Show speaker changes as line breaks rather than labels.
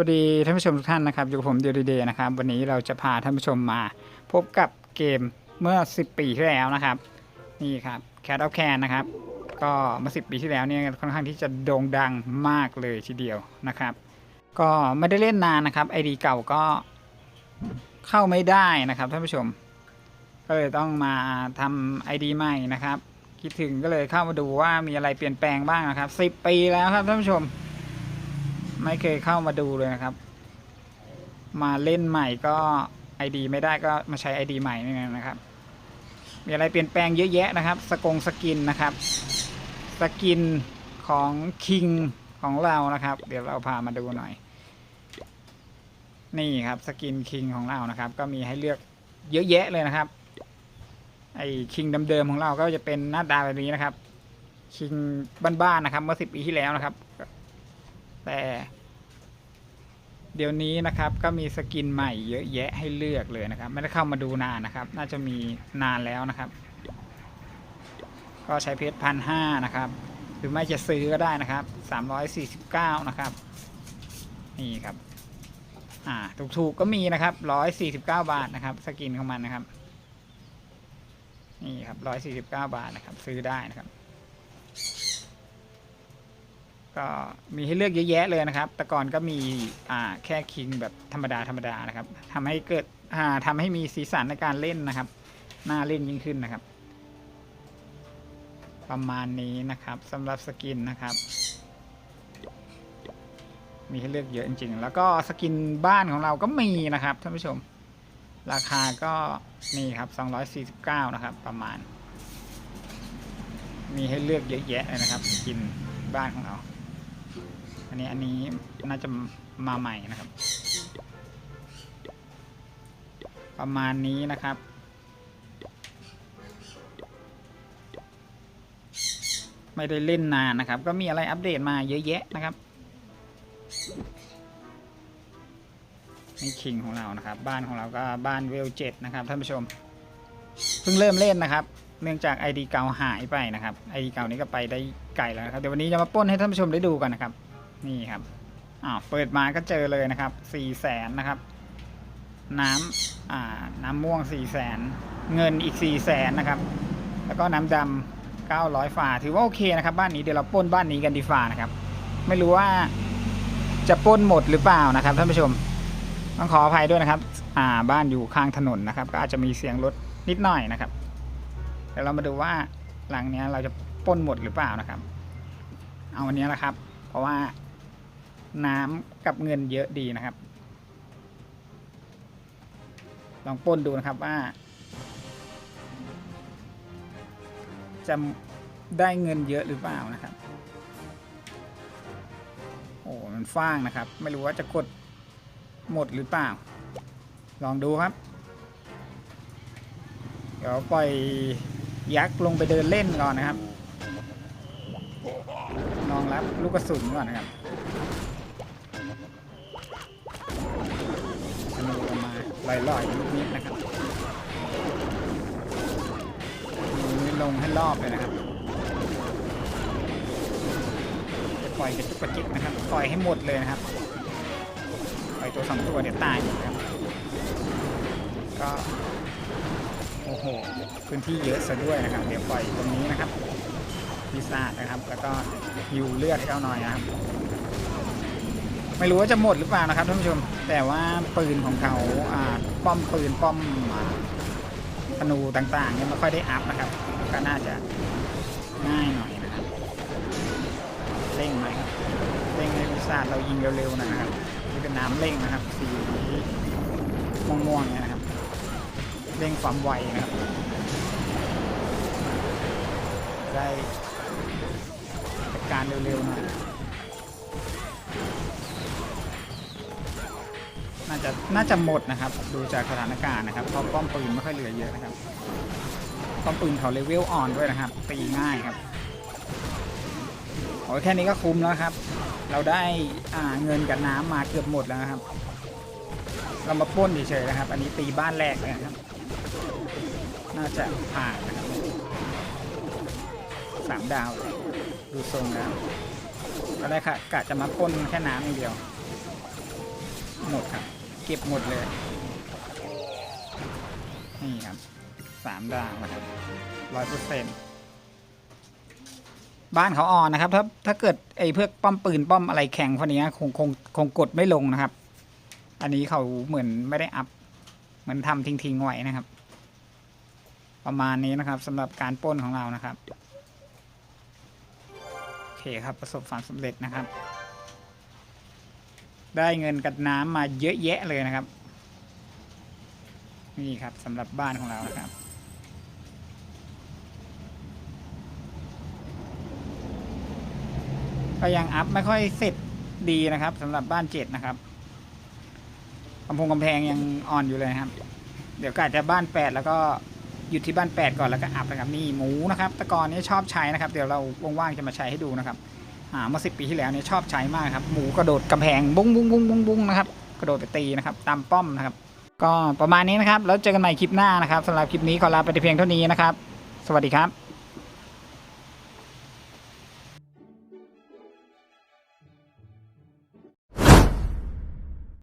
วัสดีท่านผู้ชมทุกท่านนะครับอยู่กับผมเดียดีเดย์นะครับวันนี้เราจะพาท่านผู้ชมมาพบกับเกมเมื่อ 10 ปีที่แล้วนะครับนี่ครับ Cat of Can นะครับก็เมื่อ 10 ปีที่แล้วเนี่ยค่อนข้างที่จะโด่งดังมากเลยทีเดียวนะครับ ก็ไม่ได้เล่นนานนะครับไอดีเก่าก็เข้าไม่ได้นะครับท่านผู้ชม ก็เลยต้องมาทำไอดีใหม่นะครับ คิดถึงก็เลยเข้ามาดูว่ามีอะไรเปลี่ยนแปลงบ้างนะครับ 10 ปีแล้วครับท่านผู้ชม ไม่เคยเข้ามาดูเลยนะครับ มาเล่นใหม่ก็ไอดีไม่ได้ก็มาใช้ไอดีใหม่นี่นะครับ มีอะไรเปลี่ยนแปลงเยอะแยะนะครับ สกงสกินนะครับ สกินของคิงของเรานะครับ เดี๋ยวเราพามาดูหน่อย นี่ครับสกินคิงของเรานะครับ ก็มีให้เลือกเยอะแยะเลยนะครับ ไอคิงเดิมๆของเราก็จะเป็นหน้าตาแบบนี้นะครับ คิงบ้านๆนะครับ เมื่อสิบปีที่แล้วนะครับ แต่เดี๋ยวนี้นะครับก็มีสกินใหม่เยอะแยะให้เลือกเลยนะครับ ไม่ได้เข้ามาดูนานนะครับ น่าจะมีนานแล้วนะครับ ก็ใช้เพชรพันห้านะครับหรือไม่จะซื้อก็ได้นะครับสามร้อยสี่สิบเก้านะครับ นี่ครับอ่าถูกๆก็มีนะครับร้อยสี่สิบเก้าบาทนะครับ สกินของมันนะครับ นี่ครับร้อยสี่สิบเก้าบาทนะครับ ซื้อได้นะครับ ก็มีให้เลือกเยอะแยะเลยนะครับ แต่ก่อนก็มีอ่าแค่คิงแบบธรรมดาธรรมดานะครับทำให้เกิดอ่าทำให้มีสีสันในการเล่นนะครับน่าเล่นยิ่งขึ้นนะครับ ประมาณนี้นะครับสำหรับสกินนะครับ มีให้เลือกเยอะจริงๆ แล้วก็สกินบ้านของเราก็มีนะครับท่านผู้ชม ราคาก็นี่ครับ 249 นะครับ ประมาณ มีให้เลือกเยอะแยะเลยนะครับ สกินบ้านของเรา นนี้อันนี้น่าจะมาใหม่นะครับ ประมาณนี้นะครับ ไม่ได้เล่นนานนะครับ ก็มีอะไรอัปเดตมาเยอะแยะนะครับนี่คิงของเรานะครับ บ้านของเราก็บ้านเวลเจ็ดนะครับท่านผู้ชม เพิ่งเริ่มเล่นนะครับ เนื่องจาก ID เก่าหายไปนะครับ ID เก่านี้ก็ไปได้ไกลแล้วนะครับเดี๋ยววันนี้จะมาปล้นให้ท่านผู้ชมได้ดูกันนะครับ นี่ครับอ้าวเปิดมาก็เจอเลยนะครับสี่แสนนะครับ น้ำอ่าน้ำม่วงสี่แสนเงินอีกสี่แสนนะครับ แล้วก็น้ำดำเก้าร้อยฝาถือว่าโอเคนะครับ บ้านนี้เดี๋ยวเราป้นบ้านนี้กันดีฟ้านะครับ ไม่รู้ว่าจะป้นหมดหรือเปล่านะครับท่านผู้ชมต้องขออภัยด้วยนะครับ อ่า บ้านอยู่ข้างถนนนะครับ ก็อาจจะมีเสียงรถนิดหน่อยนะครับเดี๋ยวเรามาดูว่าหลังเนี้ยเราจะป้นหมดหรือเปล่านะครับ เอาอันนี้แหละครับ เพราะว่า น้ำกับเงินเยอะดีนะครับ ลองป้นดูนะครับว่าจะได้เงินเยอะหรือเปล่านะครับ โอ้ มันฟ้างนะครับ ไม่รู้ว่าจะกดหมดหรือเปล่า ลองดูครับ เดี๋ยวปล่อยยักษ์ลงไปเดินเล่นก่อนนะครับลองรับลูกกระสุนก่อนนะครับ ออกมาลอยนิดๆนะครับนี่ลงให้รอบเลยนะครับ จะปล่อยกระจุกกระจิกนะครับ ปล่อยให้หมดเลยนะครับ ปล่อยตัวสองตัวเดี๋ยวตายหมดครับก็โอ้โห พื้นที่เยอะซะด้วยนะครับ เดี๋ยวปล่อยตรงนี้นะครับพิซซ่านะครับ แล้วก็ฮิวเลือดให้เขาหน่อยนะครับ ไม่รู้ว่าจะหมดหรือเปล่านะครับท่านผู้ชม แต่ว่าปืนของเขาอ่าป้อมปืนป้อมธนูต่างๆเนี่ยไม่ค่อยได้อัพนะครับ ก็น่าจะง่ายหน่อยนะครับเร่งหน่อยครับเร่งให้พิซซ่าเรายิงเร็วๆนะครับนี่เป็นน้ำเร่งนะครับ สีม่วงๆเนี่ยนะครับเร่งความไวนะครับ ได้การเร็วๆหน่อย น่าจะน่าจะหมดนะครับ ดูจากสถานการณ์นะครับเพราะป้อมปืนไม่ค่อยเหลือเยอะนะครับป้อมปืนเขาเลเวลอ่อนด้วยนะครับ ตีง่ายครับโอ้ยแค่นี้ก็คุ้มแล้วครับ เราได้อ่าเงินกับน้ำมาเกือบหมดแล้วครับ เรามาป้นเฉยๆนะครับ อันนี้ตีบ้านแรกเลยนะครับ น่าจะผ่านนะครับสามดาว ดูทรงแล้วก็ได้ค่ะกะจะมาป้นแค่น้ำอย่างเดียว หมดครับ เก็บหมดเลย นี่ครับสามดาวนะครับร้อยเปอร์เซ็นต์บ้านเขาอ่อนนะครับ ถ้าถ้าเกิดไอ้เพื่อป้อมปืนป้อมอะไรแข็งพวกนี้คงคงคงกดไม่ลงนะครับ อันนี้เขาเหมือนไม่ได้อัพเหมือนทำทิ้งๆไว้นะครับ ประมาณนี้นะครับสำหรับการป้นของเรานะครับโอเคครับประสบความสำเร็จนะครับ ได้เงินกับน้ำมาเยอะแยะเลยนะครับ นี่ครับสำหรับบ้านของเรานะครับก็ยังอัพไม่ค่อยเสร็จดีนะครับสำหรับบ้านเจ็ดนะครับกำพงกำแพงยังอ่อนอยู่เลยครับ เดี๋ยวก็อาจจะบ้านแปดแล้วก็หยุดที่บ้านแปดก่อนแล้วก็อัพนะครับนี่หมูนะครับตะกอนนี้ชอบใช้นะครับ เดี๋ยวเราว่างๆจะมาใช้ให้ดูนะครับ อ่าเมื่อสิบปีที่แล้วเนี่ยชอบใช้มากครับหมูกระโดดกำแพงบุ้งบุ้งบุ้งบุ้งบุ้งนะครับกระโดดไปตีนะครับตามป้อมนะครับ ก็ประมาณนี้นะครับแล้วเจอกันใหม่คลิปหน้านะครับสำหรับคลิปนี้ขอลาไปแต่เพียงเท่านี้นะครับ สวัสดีครับ